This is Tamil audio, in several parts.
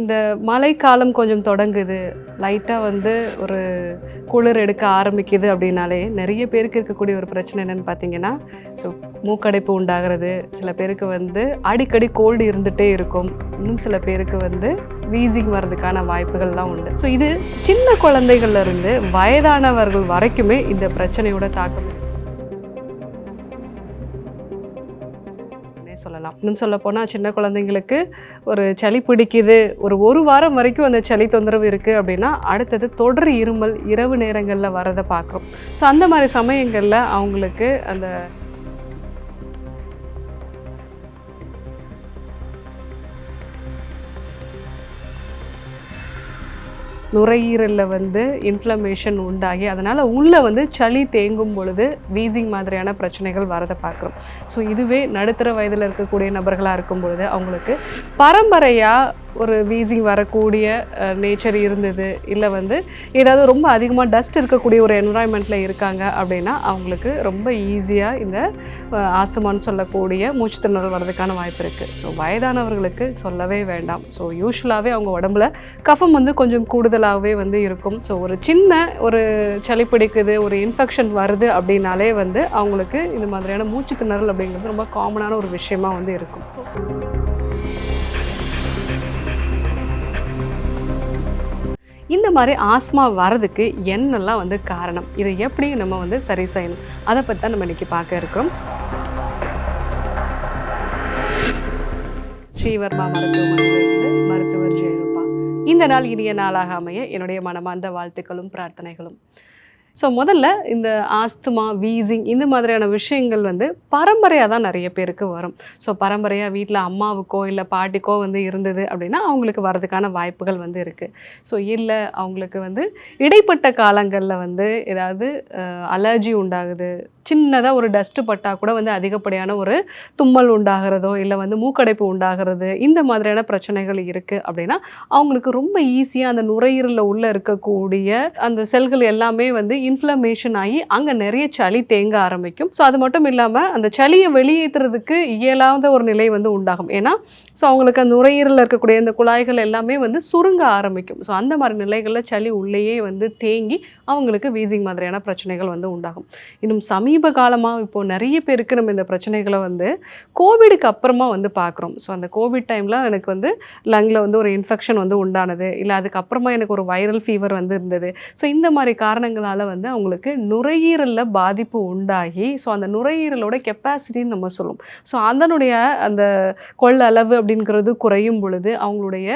இந்த மழைக்காலம் கொஞ்சம் தொடங்குது. லைட்டாக வந்து ஒரு குளிர் எடுக்க ஆரம்பிக்குது அப்படின்னாலே நிறைய பேருக்கு இருக்கக்கூடிய ஒரு பிரச்சனை என்னென்னு பார்த்தீங்கன்னா ஸோ மூக்கடைப்பு உண்டாகிறது. சில பேருக்கு வந்து அடிக்கடி கோல்டு இருந்துகிட்டே இருக்கும். இன்னும் சில பேருக்கு வந்து வீசிங் வர்றதுக்கான வாய்ப்புகள்லாம் உண்டு. ஸோ இது சின்ன குழந்தைகள்லேருந்து வயதானவர்கள் வரைக்குமே இந்த பிரச்சனையோட தாக்கம் சொல்லலாம். இன்னும் சொல்ல போனால் சின்ன குழந்தைங்களுக்கு ஒரு சளி பிடிக்குது ஒரு ஒரு வாரம் வரைக்கும் அந்த சளி தொந்தரவு இருக்குது அப்படின்னா அடுத்தது தொடர் இருமல் இரவு நேரங்களில் வரதை பார்க்குறோம். ஸோ அந்த மாதிரி சமயங்களில் அவங்களுக்கு அந்த நுரையீரலில் வந்து இன்ஃப்ளமேஷன் உண்டாகி அதனால் உள்ளே வந்து சளி தேங்கும் பொழுது வீசிங் மாதிரியான பிரச்சனைகள் வரதை பார்க்குறோம். ஸோ இதுவே நடுத்தர வயதில் இருக்கக்கூடிய நபர்களாக இருக்கும் பொழுது அவங்களுக்கு பரம்பரையாக ஒரு வீசிங் வரக்கூடிய நேச்சர் இருந்தது. இல்லை வந்து ஏதாவது ரொம்ப அதிகமாக டஸ்ட் இருக்கக்கூடிய ஒரு என்வரான்மெண்ட்டில் இருக்காங்க அப்படின்னா அவங்களுக்கு ரொம்ப ஈஸியாக இந்த ஆஸ்துமான்னு சொல்லக்கூடிய மூச்சு திணறல் வர்றதுக்கான வாய்ப்பு இருக்குது ஸோ வயதானவர்களுக்கு சொல்லவே வேண்டாம். ஸோ யூஸ்வலாகவே அவங்க உடம்புல கஃபம் வந்து கொஞ்சம் கூடுதலாகவே வந்து இருக்கும். ஸோ ஒரு சின்ன ஒரு சளி பிடிக்குது ஒரு இன்ஃபெக்ஷன் வருது அப்படின்னாலே வந்து அவங்களுக்கு இந்த மாதிரியான மூச்சு திணறல் அப்படிங்கிறது ரொம்ப காமனான ஒரு விஷயமா வந்து இருக்கும். ஸோ மாதிரி ஆஸ்மா வரதுக்கு என்னெல்லாம் வந்து காரணம்? இதை எப்படி நம்ம வந்து சரி செய்யணும்? அதை பற்றி தான் நம்ம இன்னைக்கு பார்க்க இருக்கிறோம். ஸ்ரீவர்மா மருத்துவமனையிலிருந்து மருத்துவர் ஜெயரூபா. இந்த நாள் இனிய நாளாக அமைய என்னுடைய மனமார்ந்த வாழ்த்துக்களும் பிரார்த்தனைகளும். ஸோ முதல்ல இந்த ஆஸ்துமா வீசிங் இந்த மாதிரியான விஷயங்கள் வந்து பரம்பரையாக தான் நிறைய பேருக்கு வரும். ஸோ பரம்பரையாக வீட்டில் அம்மாவுக்கோ இல்லை பாட்டிக்கோ வந்து இருந்தது அப்படின்னா அவங்களுக்கு வரதுக்கான வாய்ப்புகள் வந்து இருக்குது ஸோ இல்லை அவங்களுக்கு வந்து இடைப்பட்ட காலங்களில் வந்து ஏதாவது அலர்ஜி உண்டாகுது சின்னதாக ஒரு டஸ்ட்டு பட்டால் கூட வந்து அதிகப்படியான ஒரு தும்மல் உண்டாகிறதோ இல்லை வந்து மூக்கடைப்பு உண்டாகிறது இந்த மாதிரியான பிரச்சனைகள் இருக்குது அப்படின்னா அவங்களுக்கு ரொம்ப ஈஸியாக அந்த நுரையீரலில் உள்ளே இருக்கக்கூடிய அந்த செல்கள் எல்லாமே வந்து இன்ஃப்ளமேஷன் ஆகி அங்கே நிறைய சளி தேங்க ஆரம்பிக்கும். ஸோ அது மட்டும் இல்லாமல் அந்த சளியை வெளியேற்றுறதுக்கு இயலாத ஒரு நிலை வந்து உண்டாகும். ஏன்னா ஸோ அவங்களுக்கு அந்த நுரையீரலில் இருக்கக்கூடிய இந்த குழாய்கள் எல்லாமே வந்து சுருங்க ஆரம்பிக்கும். ஸோ அந்த மாதிரி நிலைகளில் சளி உள்ளேயே வந்து தேங்கி அவங்களுக்கு வீசிங் மாதிரியான பிரச்சனைகள் வந்து உண்டாகும். இன்னும் சமீப காலமாக இப்போது நிறைய பேருக்கு நம்ம இந்த பிரச்சனைகளை வந்து கோவிடுக்கு அப்புறமா வந்து பார்க்குறோம். ஸோ அந்த கோவிட் டைமில் எனக்கு வந்து லங்கில் வந்து ஒரு இன்ஃபெக்ஷன் வந்து உண்டானது. இல்லை அதுக்கப்புறமா எனக்கு ஒரு வைரல் ஃபீவர் வந்து இருந்தது. ஸோ இந்த மாதிரி காரணங்களால் வந்து அவங்களுக்கு நுரையீரலில் பாதிப்பு உண்டாகி ஸோ அந்த நுரையீரலோட கெப்பாசிட்டின்னு நம்ம சொல்லுவோம். ஸோ அதனுடைய அந்த கொள்ளளவு அப்படிங்கிறது குறையும் பொழுது அவங்களுடைய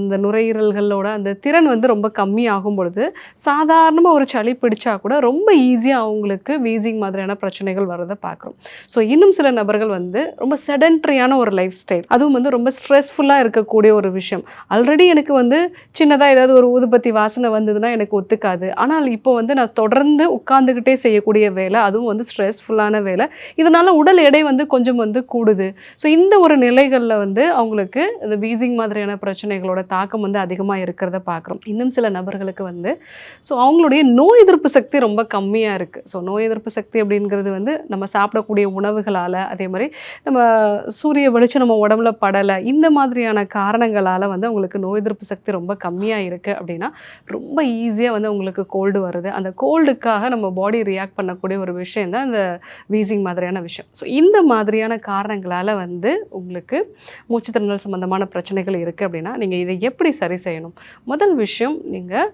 இந்த நுரையீரல்களோட அந்த திறன் வந்து ரொம்ப கம்மியாகும் பொழுது சாதாரணமாக ஒரு சளி பிடிச்சா கூட ரொம்ப ஈஸியாக அவங்களுக்கு வீசிங் மாதிரியான பிரச்சனைகள் வரதை பார்க்குறோம். ஸோ இன்னும் சில நபர்கள் வந்து ரொம்ப செடன்ட்ரியான ஒரு லைஃப் ஸ்டைல் அதுவும் வந்து ரொம்ப ஸ்ட்ரெஸ்ஃபுல்லாக இருக்கக்கூடிய ஒரு விஷயம். ஆல்ரெடி எனக்கு வந்து சின்னதாக ஏதாவது ஒரு ஊதுபத்தி வாசனை வந்ததுன்னா எனக்கு ஒத்துக்காது. ஆனால் இப்போ வந்து நான் தொடர்ந்து உட்காந்துக்கிட்டே செய்யக்கூடிய வேலை அதுவும் வந்து ஸ்ட்ரெஸ்ஃபுல்லான வேலை. இதனால உடல் எடை வந்து கொஞ்சம் வந்து கூடுது. ஸோ இந்த ஒரு நிலைகளில் வந்து அவங்களுக்கு இந்த வீசிங் மாதிரியான பிரச்சனைகளோட தாக்கம் வந்து அதிகமாக இருக்கிறத பார்க்குறோம். இன்னும் சில நபர்களுக்கு வந்து ஸோ அவங்களுடைய நோய் எதிர்ப்பு சக்தி ரொம்ப கம்மியாக இருக்குது ஸோ நோய் எதிர்ப்பு சக்தி அப்படிங்கிறது வந்து நம்ம சாப்பிடக்கூடிய உணவுகளால் அதே மாதிரி நம்ம சூரிய வெளிச்சம் நம்ம உடம்புல படலை இந்த மாதிரியான காரணங்களால் வந்து அவங்களுக்கு நோய் எதிர்ப்பு சக்தி ரொம்ப கம்மியாக இருக்குது அப்படின்னா ரொம்ப ஈஸியாக வந்து உங்களுக்கு கோல்டு வருது. அந்த கோல்டுக்காக நம்ம பாடி ரியாக்ட் பண்ணக்கூடிய ஒரு விஷயம் தான் அந்த வீசிங் மாதிரியான விஷயம். ஸோ இந்த மாதிரியான காரணங்களால் வந்து உங்களுக்கு மூச்சுத்திறனல் சம்மந்தமான பிரச்சனைகள் இருக்குது அப்படின்னா நீங்கள் இதை எப்படி சரி செய்யணும்? முதல் விஷயம் நீங்கள்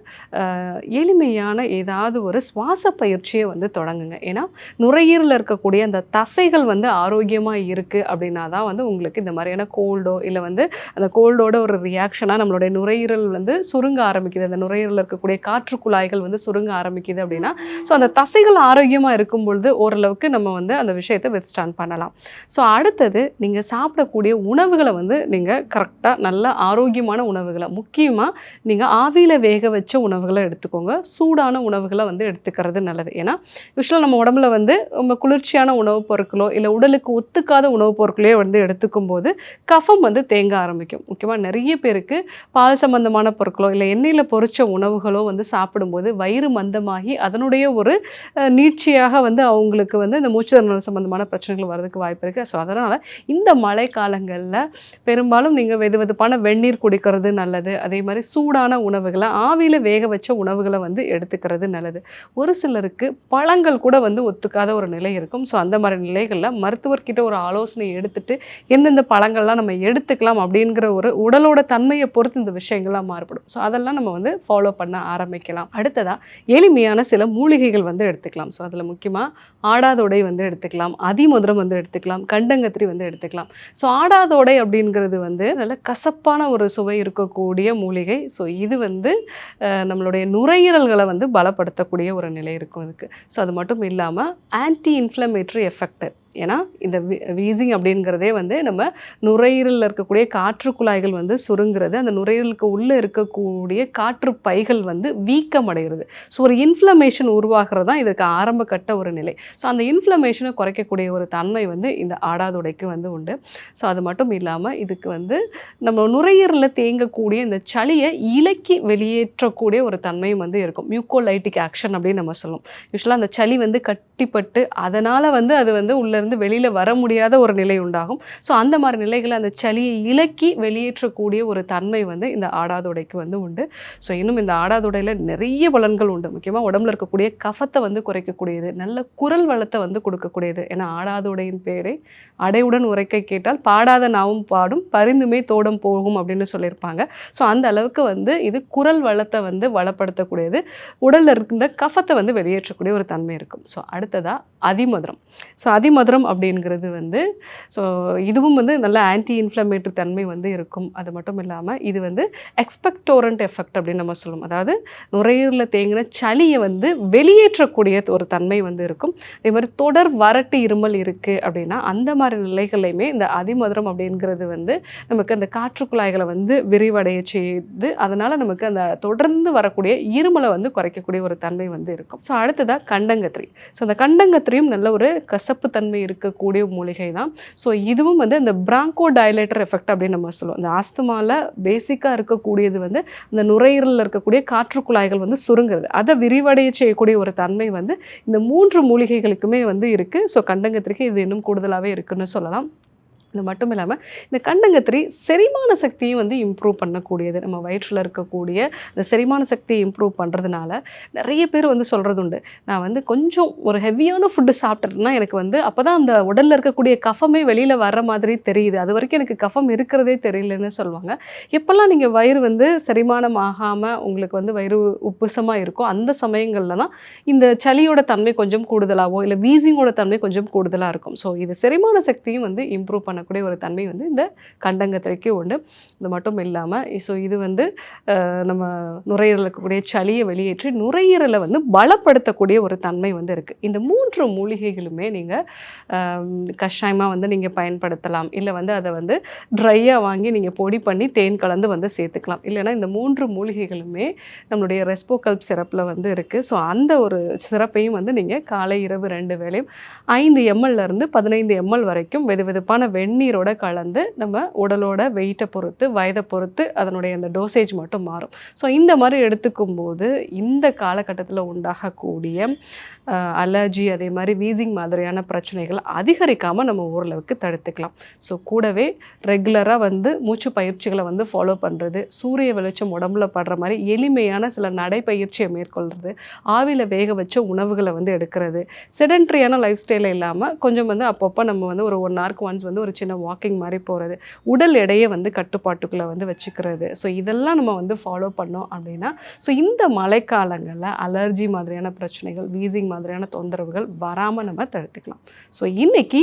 எளிமையான ஏதாவது ஒரு சுவாச பயிற்சியை வந்து தொடங்குங்க. ஏன்னா நுரையீரலில் இருக்கக்கூடிய அந்த தசைகள் வந்து ஆரோக்கியமாக இருக்குது அப்படின்னா தான் வந்து உங்களுக்கு இந்த மாதிரியான கோல்டோ இல்லை வந்து அந்த கோல்டோட ஒரு ரியாக்ஷனாக நம்மளுடைய நுரையீரல் வந்து சுருங்க ஆரம்பிக்குது. அந்த நுரையீரலில் இருக்கக்கூடிய காற்று குழாய்கள் வந்து சுருங்க ஆரம்பிக்குது அப்படின்னா ஸோ அந்த தசைகள் ஆரோக்கியமாக இருக்கும் பொழுது ஓரளவுக்கு நம்ம வந்து அந்த விஷயத்தை வித்ஸ்டாண்ட் பண்ணலாம். ஸோ அடுத்தது நீங்கள் சாப்பிடக்கூடிய உணவுகளை வந்து நீங்கள் கரெக்டாக நல்ல ஆரோக்கியமான உணவுகளை முக்கியமாக நீங்கள் ஆவியில் வேக வச்ச உணவுகளை எடுத்துக்கோங்க. சூடான உணவுகளை வந்து எடுத்துக்கிறது நல்லது. ஏன்னா யூஸ்வலாக நம்ம நம்ம உடம்புல வந்து ரொம்ப குளிர்ச்சியான உணவுப் பொருட்களோ இல்லை உடலுக்கு ஒத்துக்காத உணவுப் பொருட்களையோ வந்து எடுத்துக்கும் போது கஃபம் வந்து தேங்க ஆரம்பிக்கும். முக்கியமாக நிறைய பேருக்கு பால் சம்பந்தமான பொருட்களோ இல்லை எண்ணெயில் பொறிச்ச உணவுகளோ வந்து சாப்பிடும்போது வயிறு மந்தமாகி அதனுடைய ஒரு நீட்சியாக வந்து அவங்களுக்கு வந்து இந்த மூச்சு சம்பந்தமான பிரச்சனைகள் வர்றதுக்கு வாய்ப்பு இருக்குது ஸோ அதனால் இந்த மழை காலங்களில் பெரும்பாலும் நீங்கள் வெது வெதுப்பான வெந்நீர் குடிக்கிறது நல்லது. அதே மாதிரி சூடான உணவுகளை ஆவியில் வேக வச்ச உணவுகளை வந்து எடுத்துக்கிறது நல்லது. ஒரு சிலருக்கு பழங்கள் கூட வந்து ஒத்துக்காத ஒரு நிலை இருக்கும். ஸோ அந்த மாதிரி நிலைகளில் மருத்துவர்கிட்ட ஒரு ஆலோசனை எடுத்துட்டு எந்தெந்த பழங்கள்லாம் நம்ம எடுத்துக்கலாம் அப்படிங்கிற ஒரு உடலோட தன்மையை பொறுத்து இந்த விஷயங்கள்லாம் மாறுபடும். ஸோ அதெல்லாம் நம்ம வந்து ஃபாலோ பண்ண ஆரம்பிக்கலாம். அடுத்ததாக எளிமையான சில மூலிகைகள் வந்து எடுத்துக்கலாம். ஸோ அதில் முக்கியமாக ஆடாதோடை வந்து எடுத்துக்கலாம். அதிமதுரம் வந்து எடுத்துக்கலாம். கண்டங்கத்திரி வந்து எடுத்துக்கலாம். ஸோ ஆடாதோடை அப்படிங்கிறது வந்து நல்ல கசப்பான ஒரு சுவை இருக்கக்கூடிய மூலிகை. ஸோ இது வந்து நம்மளுடைய நுரையீரல்களை வந்து பலப்படுத்தக்கூடிய ஒரு நிலை இருக்கும் இதுக்கு. ஸோ அது மட்டும் இல்லாமல் ஆன்டி இன்ஃப்ளமேட்டரி எஃபெக்ட் ஏன்னா இந்த வீசிங் அப்படிங்கிறதே வந்து நம்ம நுரையீரலில் இருக்கக்கூடிய காற்று குழாய்கள் வந்து சுருங்கிறது அந்த நுரையீரலுக்கு உள்ளே இருக்கக்கூடிய காற்று பைகள் வந்து வீக்கம் அடைகிறது ஸோ ஒரு இன்ஃப்ளமேஷன் உருவாகிறது தான் இதுக்கு ஆரம்ப கட்ட ஒரு நிலை. ஸோ அந்த இன்ஃப்ளமேஷனை குறைக்கக்கூடிய ஒரு தன்மை வந்து இந்த ஆடாதுடைக்கு வந்து உண்டு. ஸோ அது மட்டும் இல்லாமல் இதுக்கு வந்து நம்ம நுரையீரலில் தேங்கக்கூடிய இந்த சளியை இலக்கி வெளியேற்றக்கூடிய ஒரு தன்மையும் வந்து இருக்கும். மியூக்கோலைட்டிக் ஆக்ஷன் அப்படின்னு நம்ம சொல்லுவோம். யூஸ்வலாக அந்த சளி வந்து கட்டிப்பட்டு அதனால் வந்து அது வந்து இருந்து வெளியில் வர முடியாத ஒரு நிலை உண்டாகும். ஸோ அந்த மாதிரி நிலைகளை அந்த சளியை இலக்கி வெளியேற்றக்கூடிய ஒரு தன்மை வந்து இந்த ஆடாதொடைக்கு வந்து உண்டு. ஸோ இன்னும் இந்த ஆடாதொடையில் நிறைய பலன்கள் உண்டு. முக்கியமாக உடம்புல இருக்கக்கூடிய கஃபத்தை வந்து குறைக்கக்கூடியது நல்ல குரல் வளத்தை வந்து கொடுக்கக்கூடியது. ஏன்னா ஆடாதொடையின் பேரை அடையுடன் உரைக்க கேட்டால் பாடாத நாவும் பாடும் பரிந்துமே தோடம் போகும் அப்படின்னு சொல்லியிருப்பாங்க. ஸோ அந்த அளவுக்கு வந்து இது குரல் வளத்தை வந்து வளப்படுத்தக்கூடியது. உடலில் இருந்த கஃபத்தை வந்து வெளியேற்றக்கூடிய ஒரு தன்மை இருக்கும். ஸோ அடுத்ததாக அதிமதுரம். ஸோ அதிமதுரம் அப்படிங்கிறது வந்து ஸோ இதுவும் வந்து நல்ல ஆன்டி இன்ஃப்ளமேட்டரி தன்மை வந்து இருக்கும். அது மட்டும் இல்லாமல் இது வந்து எக்ஸ்பெக்டோரண்ட் எஃபெக்ட் அப்படின்னு நம்ம சொல்லுவோம். அதாவது நுரையீரலில் தேங்கின சளியை வந்து வெளியேற்றக்கூடிய ஒரு தன்மை வந்து இருக்கும். அதே மாதிரி தொடர் வறட்டு இருமல் இருக்குது அப்படின்னா அந்த மாதிரி நிலைகளையுமே இந்த அதிமதுரம் அப்படிங்கிறது வந்து நமக்கு அந்த காற்று குழாய்களை வந்து விரிவடைய செய்து அதனால் நமக்கு அந்த தொடர்ந்து வரக்கூடிய இருமலை வந்து குறைக்கக்கூடிய ஒரு தன்மை வந்து இருக்கும். ஸோ அடுத்ததாக கண்டங்கத்திரி. ஸோ அந்த கண்டங்கத்திரியும் நல்ல ஒரு கசப்பு தன்மை இருக்கக்கூடிய மூலிகை தான். ஸோ இதுவும் வந்து இந்த பிராங்கோ டைலேட்டர் எஃபெக்ட் அப்படின்னு நம்ம சொல்லுவோம். இந்த ஆஸ்துமாவில் பேசிக்காக இருக்கக்கூடியது வந்து இந்த நுரையீரலில் இருக்கக்கூடிய காற்று குழாய்கள் வந்து சுருங்குறது. அதை விரிவடைய செய்யக்கூடிய ஒரு தன்மை வந்து இந்த மூன்று மூலிகைகளுக்குமே வந்து இருக்குது ஸோ கண்டங்கத்திற்கு இது இன்னும் கூடுதலாகவே இருக்குன்னு சொல்லலாம். இது மட்டும் இல்லாமல் இந்த கண்டங்கத்திரி செரிமான சக்தியும் வந்து இம்ப்ரூவ் பண்ணக்கூடியது. நம்ம வயிற்றில் இருக்கக்கூடிய இந்த செரிமான சக்தியை இம்ப்ரூவ் பண்ணுறதுனால நிறைய பேர் வந்து சொல்கிறது உண்டு நான் வந்து கொஞ்சம் ஒரு ஹெவியான ஃபுட்டு சாப்பிட்டேன்னா எனக்கு வந்து அப்போ தான் அந்த உடலில் இருக்கக்கூடிய கஃபமே வெளியில் வர்ற மாதிரி தெரியுது. அது வரைக்கும் எனக்கு கஃபம் இருக்கிறதே தெரியலன்னு சொல்லுவாங்க. எப்போல்லாம் நீங்கள் வயிறு வந்து செரிமானம் ஆகாமல் உங்களுக்கு வந்து வயிறு உப்புசமாக இருக்கோ அந்த சமயங்களில் தான் இந்த சளியோட தன்மை கொஞ்சம் கூடுதலாகவோ இல்லை வீசிங்கோட தன்மை கொஞ்சம் கூடுதலாக இருக்கும். ஸோ இது செரிமான சக்தியும் வந்து இம்ப்ரூவ் பண்ணக்கூடிய ஒரு தன்மை வந்து இந்த கண்டங்கத்திரைக்கு உண்டு. இது மட்டும் இல்லாமல் ஸோ இது வந்து நம்ம நுரையீரலில் இருக்கக்கூடிய சளியை வெளியேற்றி நுரையீரலை வந்து பலப்படுத்தக்கூடிய ஒரு தன்மை வந்து இருக்குது இந்த மூன்று மூலிகைகளுமே நீங்கள் கஷாயமாக வந்து நீங்கள் பயன்படுத்தலாம். இல்லை வந்து அதை வந்து ட்ரையாக வாங்கி நீங்கள் பொடி பண்ணி தேன் கலந்து வந்து சேர்த்துக்கலாம். இல்லைன்னா இந்த மூன்று மூலிகைகளுமே நம்மளுடைய ரெஸ்போகல்ப் சிறப்பில் வந்து இருக்குது ஸோ அந்த ஒரு சிறப்பையும் வந்து நீங்கள் காலை இரவு ரெண்டு வேளையும் ஐந்து எம்எல்ல இருந்து பதினைந்து எம்எல் வரைக்கும் வெது வெதுப்பான வெந்நீரோட கலந்து நம்ம உடலோட வெயிட்டை பொறுத்து வயதை பொறுத்து அதனுடைய அந்த டோசேஜ் மட்டும் மாறும். ஸோ இந்த மாதிரி எடுத்துக்கும் போது இந்த காலகட்டத்தில் உண்டாகக்கூடிய அலர்ஜி அதே மாதிரி வீசிங் மாதிரியான பிரச்சனைகள் அதிகரிக்காமல் நம்ம ஓரளவுக்கு தடுத்துக்கலாம். ஸோ கூடவே ரெகுலராக வந்து மூச்சு பயிற்சிகளை வந்து ஃபாலோ பண்ணுறது சூரிய வெளிச்சம் உடம்புல படுற மாதிரி எளிமையான சில நடைப்பயிற்சியை மேற்கொள்கிறது ஆவியில் வேக வச்ச உணவுகளை வந்து எடுக்கிறது செடன்ட்ரியான லைஃப் ஸ்டைல் இல்லாமல் கொஞ்சம் வந்து அப்பப்போ நம்ம வந்து ஒரு ஒன் ஹவருக்கு ஒன்ஸ் வந்து ஒரு சின்ன வாக்கிங் மாதிரி போகிறது உடல் எடையை வந்து கட்டுப்பாட்டுக்குள்ளே வந்து வச்சுக்கிறது. ஸோ இதெல்லாம் நம்ம வந்து ஃபாலோ பண்ணோம் அப்படின்னா ஸோ இந்த மழைக்காலங்களில் அலர்ஜி மாதிரியான பிரச்சனைகள் வீசிங் மாதிரியான தொந்தரவுகள் வராமல் நம்ம தடுத்துக்கலாம். ஸோ இன்றைக்கி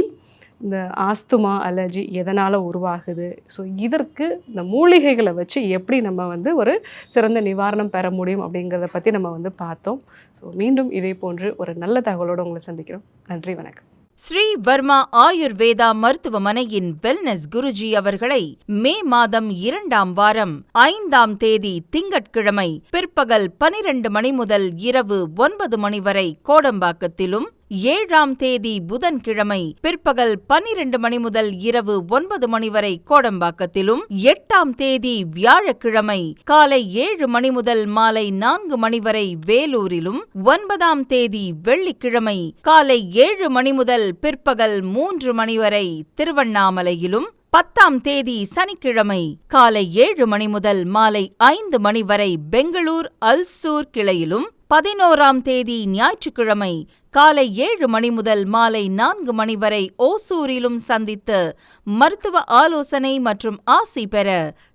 இந்த ஆஸ்துமா அலர்ஜி எதனால் உருவாகுது? ஸோ இதற்கு இந்த மூலிகைகளை வச்சு எப்படி நம்ம வந்து ஒரு சிறந்த நிவாரணம் பெற முடியும் அப்படிங்கிறத பற்றி நம்ம வந்து பார்த்தோம். ஸோ மீண்டும் இதே போன்று ஒரு நல்ல தகவலோடு உங்களை சந்திக்கிறோம். நன்றி வணக்கம். ஸ்ரீ வர்மா ஆயுர்வேதா மருத்துவமனையின் வெல்னஸ் குருஜி அவர்களை மே மாதம் இரண்டாம் வாரம் ஐந்தாம் தேதி திங்கட்கிழமை பிற்பகல் பனிரெண்டு மணி முதல் இரவு ஒன்பது மணி வரை கோடம்பாக்கத்திலும் ஏழாம் தேதி புதன்கிழமை பிற்பகல் பன்னிரண்டு மணி முதல் இரவு ஒன்பது மணி வரை கோடம்பாக்கத்திலும் எட்டாம் தேதி வியாழக்கிழமை காலை ஏழு மணி முதல் மாலை நான்கு மணி வரை வேலூரிலும் ஒன்பதாம் தேதி வெள்ளிக்கிழமை காலை ஏழு மணி முதல் பிற்பகல் மூன்று மணி வரை திருவண்ணாமலையிலும் பத்தாம் தேதி சனிக்கிழமை காலை ஏழு மணி முதல் மாலை ஐந்து மணி வரை பெங்களூர் அல்சூர் கிளையிலும் பதினோராம் தேதி ஞாயிற்றுக்கிழமை காலை ஏழு மணி முதல் மாலை நான்கு மணி வரை ஓசூரிலும் சந்தித்து மருத்துவ ஆலோசனை மற்றும் ஆசி பெற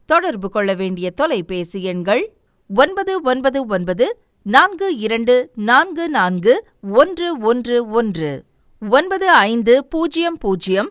தொடர்பு கொள்ள வேண்டிய தொலைபேசி எண்கள் ஒன்பது ஒன்பது ஒன்பது நான்கு இரண்டு நான்கு நான்கு ஒன்று ஒன்று ஒன்று ஒன்பது ஐந்து பூஜ்ஜியம் பூஜ்ஜியம்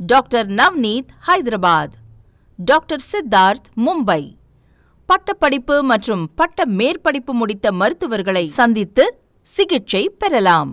Doctor Navneet Hyderabad doctor Siddharth Mumbai பட்டப்படிப்பு மற்றும் பட்ட மேற்படிப்பு முடித்த மருத்துவர்களை சந்தித்து சிகிச்சை பெறலாம்.